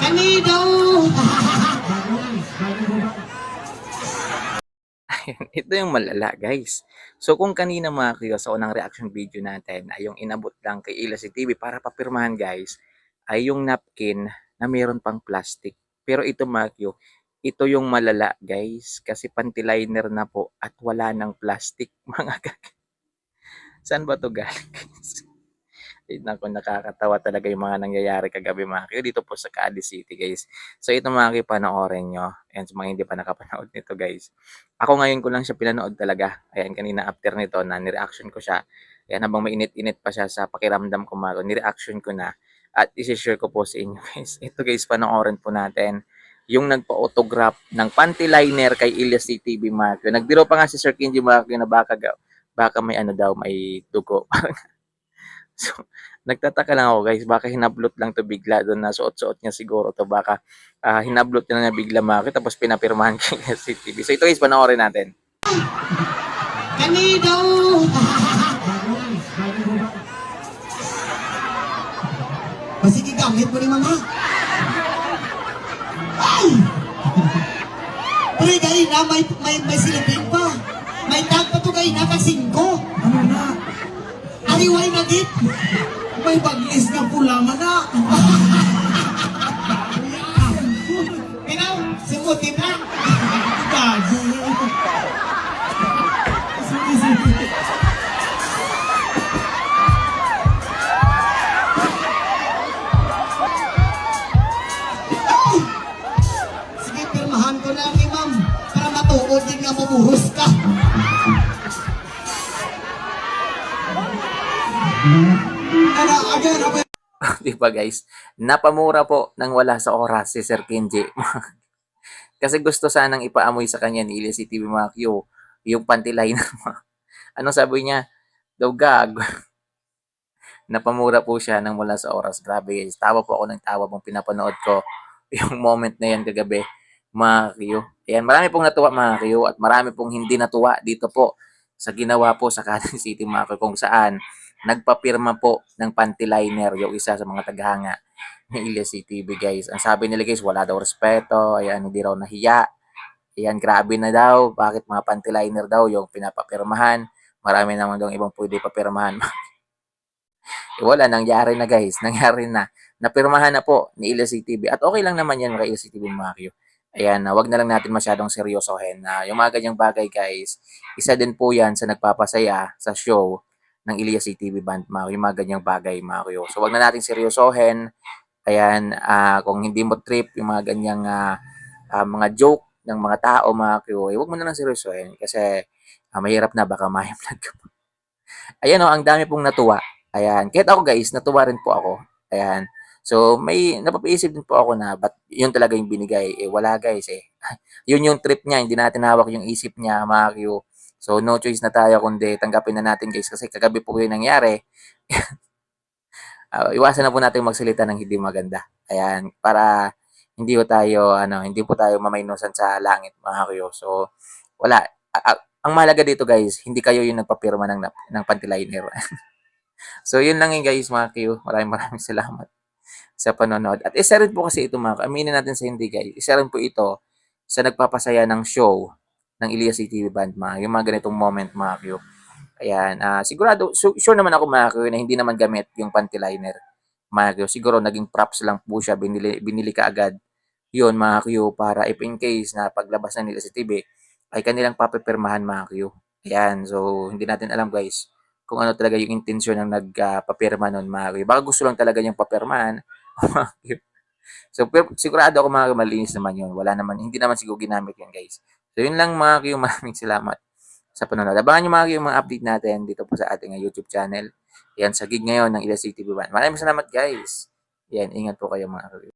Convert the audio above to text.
Kanido! Ayun, ito yung malala, guys. So, kung kanina mga kuya, sa unang reaction video natin, ay yung inabot lang kay Ila si TV para papirmahan, guys, ay yung napkin na mayroon pang plastic. Pero ito mga kuya, ito yung malala, guys, kasi panty liner na po at wala ng plastic, mga gag. Saan ba to galing, guys? Naku, nakakatawa talaga yung mga nangyayari kagabi mga kuya dito po sa Cali City, guys. So, ito mga kuya, panoorin nyo. Ayan, sa mga hindi pa nakapanood nito, guys. Ako ngayon ko lang siya pinanood talaga. Ayan, kanina after nito na nireaction ko siya. Ayan, habang mainit-init pa siya sa pakiramdam ko mga nireaction ko na. At isi-share ko po sa inyo guys. Ito guys, panoorin po natin yung nagpa-autograph ng panty liner kay Ilyas TV Marco. Nagbiro pa nga si Sir Kenji Marco na baka, baka may ano daw, may dugo. so, nagtataka lang ako guys, baka hinablot lang to bigla doon na suot-suot niya siguro to baka ah, hinablot na niya bigla Marco tapos pinapirmahan kay Ilyas TV. So ito guys, panoorin natin. Kanido! O sige, gamit mo ni mama. Ay! Pre, gay na, may, may, may silipin pa. May tag pa to gay na, kasingko. Ano na? Na git. May baglis na pula man na. Pinaw, simutin na. Gago. Sige, pirmahan ko lang ni ma'am para matuod din nga mamuhos ka. Di ba guys? Napamura po nang wala sa oras si Sir Kenji. Kasi gusto sanang ipaamoy sa kanya ni Ilyas TV mga Q, yung liner mo. Anong sabi niya? Daw gag. Napamura po siya nang wala sa oras. Grabe guys. Tawa po ako ng tawa pong pinapanood ko yung moment na yan kagabi. Mga Q. Ayan, marami pong natuwa mga Q at marami pong hindi natuwa dito po sa ginawa po sa Quezon City mga Q kung saan nagpapirma po ng panty liner yung isa sa mga tagahanga ni Ilyas TV guys. Ang sabi nila guys, wala daw respeto, ayan, hindi raw nahiya. Ayan, grabe na daw. Bakit mga panty liner daw yung pinapapirmahan? Marami naman daw ibang pwede papirmahan. eh, wala, nangyari na guys. Nangyari na. Napirmahan na po ni Ilyas TV. At okay lang naman yan kay Ilyas TV mga Q. Ayan, wag na lang natin masyadong seryosohin na yung mga ganyang bagay guys, isa din po yan sa nagpapasaya sa show ng Ilyas TV Band, mga yung mga ganyang bagay, Mario. So, wag na natin seryosohin. Ayan, ah, kung hindi mo trip yung mga ganyang ah, ah, mga joke ng mga tao, mga Q, eh, wag mo na lang seryosohin kasi ah, mahirap na, baka mahimlag ka pa. Ayan o, ang dami pong natuwa. Ayan, kahit ako guys, natuwa rin po ako. Ayan. So, may napapaisip din po ako na, ba't yun talaga yung binigay? Eh, wala guys eh. yun yung trip niya, hindi natin hawak yung isip niya, mga Q. So, no choice na tayo kundi tanggapin na natin guys kasi kagabi po yung nangyari. Ah, iwasan na po natin magsalita ng hindi maganda. Ayan, para hindi po tayo, ano, hindi po tayo mamaynusan sa langit, mga kayo. So, wala. A- a- ang mahalaga dito guys, hindi kayo yung nagpapirma ng, ng panty liner. so, yun lang yun guys, mga kayo. Maraming maraming salamat sa panonood. At isa rin po kasi ito mga, aminin natin sa hindi guys, isa rin po ito sa nagpapasaya ng show ng Elias TV Band, mga, yung mga ganitong moment, mga Q. Ayan, ah sigurado, su- sure naman ako, mga Q, na hindi naman gamit yung panty liner, mga Q. Siguro, naging props lang po siya, binili, binili ka agad yun, mga Q, para if in case na paglabas na nila sa TV, ay kanilang papipirmahan, mga Q. Ayan, so, hindi natin alam, guys, kung ano talaga yung intensyon ng nagpapirma nun, mga Q. Baka gusto lang talaga yung papirmahan, mga. So, pero, sigurado ako mga malinis naman yun. Wala naman, hindi naman siguro ginamit yun, guys. So, yun lang mga Q. Maraming salamat sa panonood. Abangan nyo mga Q mga update natin dito po sa ating uh, YouTube channel. Yan, sa gig ngayon ng Ila City Band. Maraming salamat, guys. Yan, ingat po kayo mga Q.